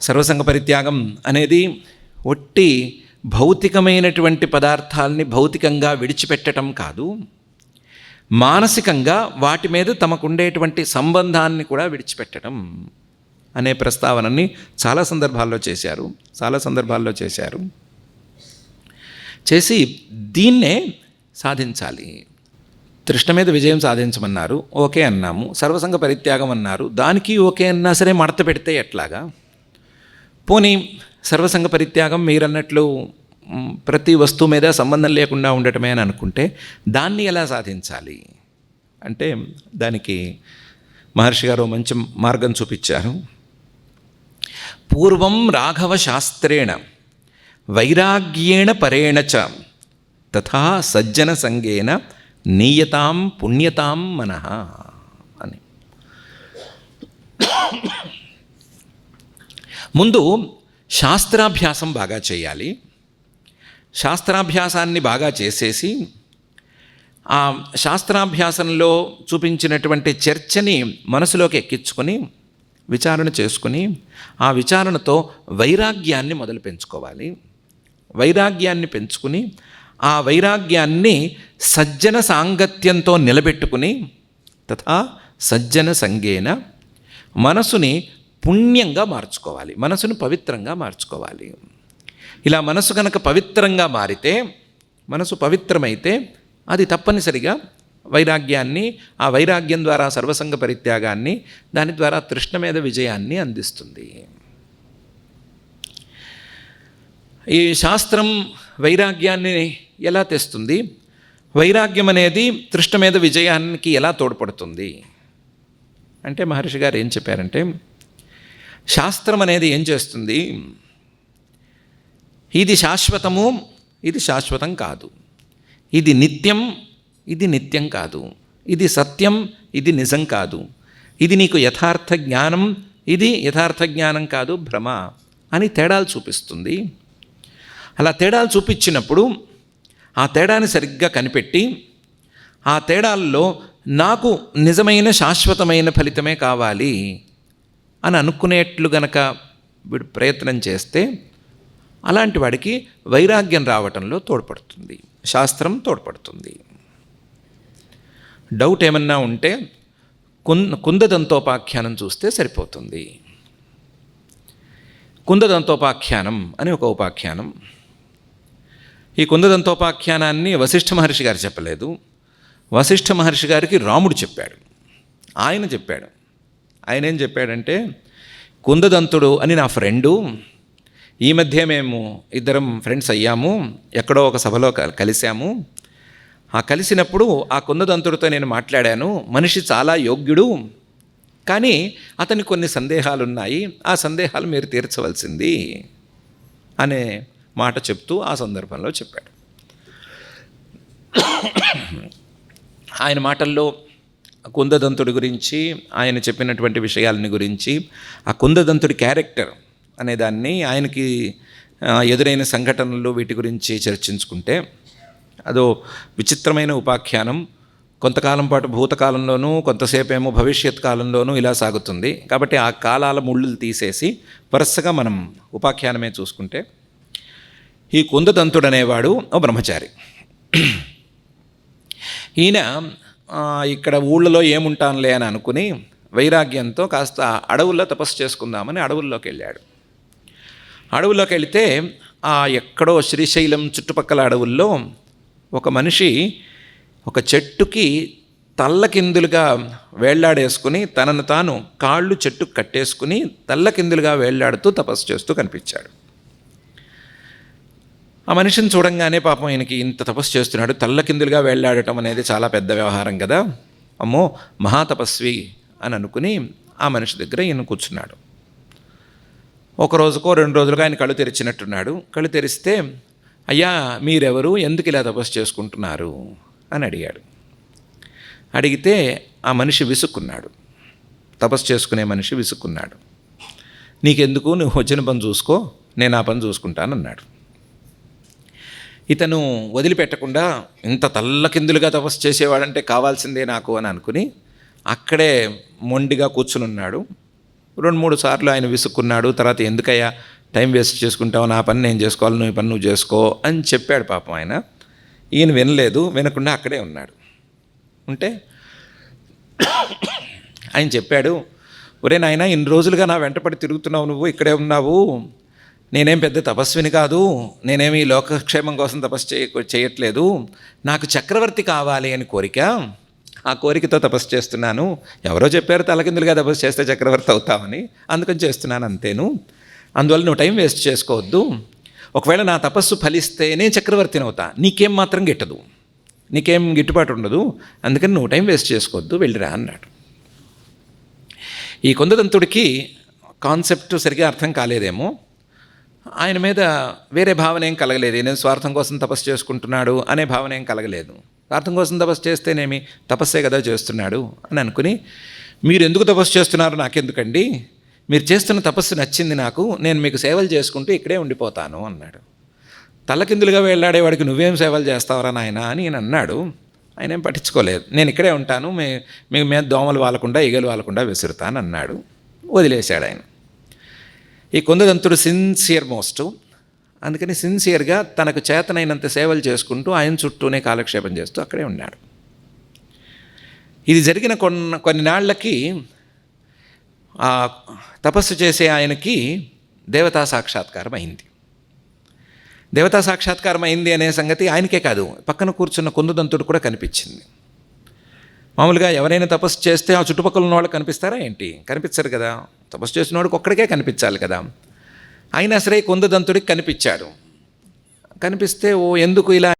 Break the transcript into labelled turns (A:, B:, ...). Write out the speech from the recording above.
A: సర్వసంగ పరిత్యాగం అనేది ఒట్టి భౌతికమైనటువంటి పదార్థాలని భౌతికంగా విడిచిపెట్టడం కాదు. మానసికంగా వాటి మీద తమకుండేటువంటి సంబంధాన్ని కూడా విడిచిపెట్టడం అనే ప్రస్తావనని చాలా సందర్భాల్లో చేశారు. చాలా సందర్భాల్లో చేశారు. చేసి దీన్నే సాధించాలి. తృష్ణ మీద విజయం సాధించమన్నారు. ఓకే అన్నాము. సర్వసంగ పరిత్యాగం అన్నారు. దానికి ఓకే అన్నా సరే మడత పెడితే ఎట్లాగా? పోనీ సర్వసంగ పరిత్యాగం మీరన్నట్లు ప్రతి వస్తువు మీద సంబంధం లేకుండా ఉండటమే అని అనుకుంటే దాన్ని ఎలా సాధించాలి? అంటే దానికి మహర్షి గారు మంచి మార్గం చూపించారు. పూర్వం రాఘవ శాస్త్రేణ వైరాగ్యేణ పరేణ చ తథా సజ్జన సంగేన నీయతాం పుణ్యతాం మనః అని. ముందు శాస్త్రాభ్యాసం బాగా చేయాలి. శాస్త్రాభ్యాసాన్ని బాగా చేసేసి ఆ శాస్త్రాభ్యాసంలో చూపించినటువంటి చర్చని మనసులోకి ఎక్కించుకొని విచారణ చేసుకుని ఆ విచారణతో వైరాగ్యాన్ని మొదలు పెంచుకోవాలి. వైరాగ్యాన్ని పెంచుకుని ఆ వైరాగ్యాన్ని సజ్జన సాంగత్యంతో నిలబెట్టుకుని తథా సజ్జన సంగేన మనసుని పుణ్యంగా మార్చుకోవాలి మనసును పవిత్రంగా మార్చుకోవాలి. ఇలా మనసు కనుక పవిత్రంగా మారితే మనసు పవిత్రమైతే అది తప్పనిసరిగా వైరాగ్యాన్ని ఆ వైరాగ్యం ద్వారా సర్వసంగ పరిత్యాగాన్ని దాని ద్వారా తృష్ణ మీద విజయాన్ని అందిస్తుంది. ఈ శాస్త్రం వైరాగ్యాన్ని ఎలా తెస్తుంది? వైరాగ్యం అనేది తృష్ణ మీద విజయానికి ఎలా తోడ్పడుతుంది? అంటే మహర్షి గారు ఏం చెప్పారంటే శాస్త్రం అనేది ఏం చేస్తుంది? ఇది శాశ్వతము ఇది శాశ్వతం కాదు. ఇది నిత్యం ఇది నిత్యం కాదు. ఇది సత్యం ఇది నిజం కాదు. ఇది నీకు యథార్థ జ్ఞానం ఇది యథార్థ జ్ఞానం కాదు భ్రమ అని తేడాలు చూపిస్తుంది. అలా తేడాలు చూపించినప్పుడు ఆ తేడాని సరిగ్గా కనిపెట్టి ఆ తేడాల్లో నాకు నిజమైన శాశ్వతమైన ఫలితమే కావాలి. అని అనుకునేట్లు గనక వీడు ప్రయత్నం చేస్తే అలాంటి వాడికి వైరాగ్యం రావటంలో తోడ్పడుతుంది. శాస్త్రం తోడ్పడుతుంది. డౌట్ ఏమన్నా ఉంటే కుంద కుందదంతోపాఖ్యానం చూస్తే సరిపోతుంది. కుందదంతోపాఖ్యానం అని ఒక ఉపాఖ్యానం. ఈ కుందదంతోపాఖ్యానాన్ని వశిష్ఠ మహర్షి గారు చెప్పలేదు. వశిష్ఠ మహర్షి గారికి రాముడు చెప్పాడు. ఆయన చెప్పాడు. ఆయన ఏం చెప్పాడంటే కుందదంతుడు అని నా ఫ్రెండు ఈ మధ్య మేము ఇద్దరం ఫ్రెండ్స్ అయ్యాము ఎక్కడో ఒక సభలో కల్- కలిశాము. ఆ కలిసినప్పుడు ఆ కుందదంతుడితో నేను మాట్లాడాను మనిషి చాలా యోగ్యుడు కానీ అతనికి కొన్ని సందేహాలు ఉన్నాయి ఆ సందేహాలు మీరు తీర్చవలసింది అనే మాట చెప్తూ ఆ సందర్భంలో చెప్పాడు. ఆయన మాటల్లో కుందదంతుడి గురించి ఆయన చెప్పినటువంటి విషయాలని గురించి ఆ కుందదంతుడి క్యారెక్టర్ అనే దాన్ని ఆయనకి ఎదురైన సంఘటనలు వీటి గురించి చర్చించుకుంటే అదో విచిత్రమైన ఉపాఖ్యానం. కొంతకాలం పాటు భూతకాలంలోనూ కొంతసేపేమో భవిష్యత్ కాలంలోనూ ఇలా సాగుతుంది. కాబట్టి ఆ కాలాల ముళ్ళు తీసేసి వరుసగా మనం ఉపాఖ్యానమే చూసుకుంటే ఈ కుందదంతుడు అనేవాడు ఓ బ్రహ్మచారి. ఈయన ఇక్కడ ఊళ్ళలో ఏముంటానులే అని అనుకుని వైరాగ్యంతో కాస్త అడవుల్లో తపస్సు చేసుకుందామని అడవుల్లోకి వెళ్ళాడు. అడవుల్లోకి వెళితే ఆ ఎక్కడో శ్రీశైలం చుట్టుపక్కల అడవుల్లో ఒక మనిషి ఒక చెట్టుకి తల్లకిందులుగా వేళ్ళాడేసుకుని తనను తాను కాళ్ళు చెట్టుకు కట్టేసుకుని తల్లకిందులుగా వేళ్ళాడుతూ తపస్సు చేస్తూ కనిపించాడు. ఆ మనిషిని చూడంగానే పాపం ఆయనకి ఇంత తపస్సు చేస్తున్నాడు. తల్లకిందులుగా వెళ్ళాడటం అనేది చాలా పెద్ద వ్యవహారం కదా. అమ్మో మహాతపస్వి అని అనుకుని ఆ మనిషి దగ్గర ఈయన కూర్చున్నాడు. ఒక రోజుకో రెండు రోజులుగా ఆయన కళ్ళు తెరిచినట్టున్నాడు. కళ్ళు తెరిస్తే అయ్యా మీరెవరు? ఎందుకు ఇలా తపస్సు చేసుకుంటున్నారు? అని అడిగాడు. అడిగితే ఆ మనిషి విసుక్కున్నాడు. తపస్సు చేసుకునే మనిషి విసుక్కున్నాడు. నీకెందుకు? నువ్వు వచ్చిన పని చూసుకో నేను ఆ పని చూసుకుంటానన్నాడు. ఇతను వదిలిపెట్టకుండా ఇంత తల్లకిందులుగా తపస్సు చేసేవాడంటే కావాల్సిందే నాకు అని అనుకుని అక్కడే మొండిగా కూర్చుని ఉన్నాడు రెండు మూడు సార్లు ఆయన విసుక్కున్నాడు. తర్వాత ఎందుకయ్యా టైం వేస్ట్ చేసుకుంటావు? నా పని నేను చేసుకోవాలి. నువ్వు ఈ పని నువ్వు చేసుకో అని చెప్పాడు పాపం ఆయన. ఈయన వినలేదు. వినకుండా అక్కడే ఉన్నాడు. ఉంటే ఆయన చెప్పాడు ఒరే నాయన ఇన్ని రోజులుగా నా వెంటపడి తిరుగుతున్నావు నువ్వు ఇక్కడే ఉన్నావు. నేనేం పెద్ద తపస్విని కాదు నేనేమి ఈ లోకక్షేమం కోసం తపస్సు చేయ చేయట్లేదు. నాకు చక్రవర్తి కావాలి అని కోరిక ఆ కోరికతో తపస్సు చేస్తున్నాను. ఎవరో చెప్పారు తలకిందులుగా తపస్సు చేస్తే చక్రవర్తి అవుతామని అందుకని చేస్తున్నాను అంతేను. అందువల్ల నువ్వు టైం వేస్ట్ చేసుకోవద్దు. ఒకవేళ నా తపస్సు ఫలిస్తే నేను చక్రవర్తిని అవుతా. నీకేం మాత్రం గిట్టదు. నీకేం గిట్టుబాటు ఉండదు. అందుకని నువ్వు టైం వేస్ట్ చేసుకోవద్దు వెళ్ళిరా అన్నాడు. ఈ కొందదంతుడికి కాన్సెప్ట్ సరిగా అర్థం కాలేదేమో. ఆయన మీద వేరే భావన ఏం కలగలేదు. నేను స్వార్థం కోసం తపస్సు చేసుకుంటున్నాడు అనే భావన ఏం కలగలేదు. స్వార్థం కోసం తపస్సు చేస్తేనేమి తపస్సే కదా చేస్తున్నాడు అని అనుకుని మీరు ఎందుకు తపస్సు చేస్తున్నారు? నాకెందుకండి? మీరు చేస్తున్న తపస్సు నచ్చింది నాకు. నేను మీకు సేవలు చేసుకుంటూ ఇక్కడే ఉండిపోతాను అన్నాడు. తలకిందులుగా వెళ్ళాడేవాడికి నువ్వేం సేవలు చేస్తావరా నాయన? అని నేను అన్నాడు. ఆయన ఏం పట్టించుకోలేదు. నేను ఇక్కడే ఉంటాను. మీ మీ మీద దోమలు వాలకుండా ఈగలు వాలకుండా విసురుతాను అన్నాడు. వదిలేశాడు ఆయన. ఈ కుందదంతుడు సిన్సియర్ మోస్ట్ అందుకని సిన్సియర్గా తనకు చేతనైనంత సేవలు చేసుకుంటూ ఆయన చుట్టూనే కాలక్షేపం చేస్తూ అక్కడే ఉన్నాడు. ఇది జరిగిన కొన్న కొన్ని నాళ్ళకి ఆ తపస్సు చేసే ఆయనకి దేవతా సాక్షాత్కారం అయింది. దేవతా సాక్షాత్కారం అయింది అనే సంగతి ఆయనకే కాదు పక్కన కూర్చున్న కుందుదంతుడు కూడా కనిపించింది. మామూలుగా ఎవరైనా తపస్సు చేస్తే ఆ చుట్టుపక్కల ఉన్న వాళ్ళు కనిపిస్తారా ఏంటి? కనిపించరు కదా. తపస్సు చేసినవాడికి ఒక్కడికే కనిపించాలి కదా. అయినా సరే కుందదంతుడికి కనిపించాడు కనిపిస్తే ఓ ఎందుకు ఇలా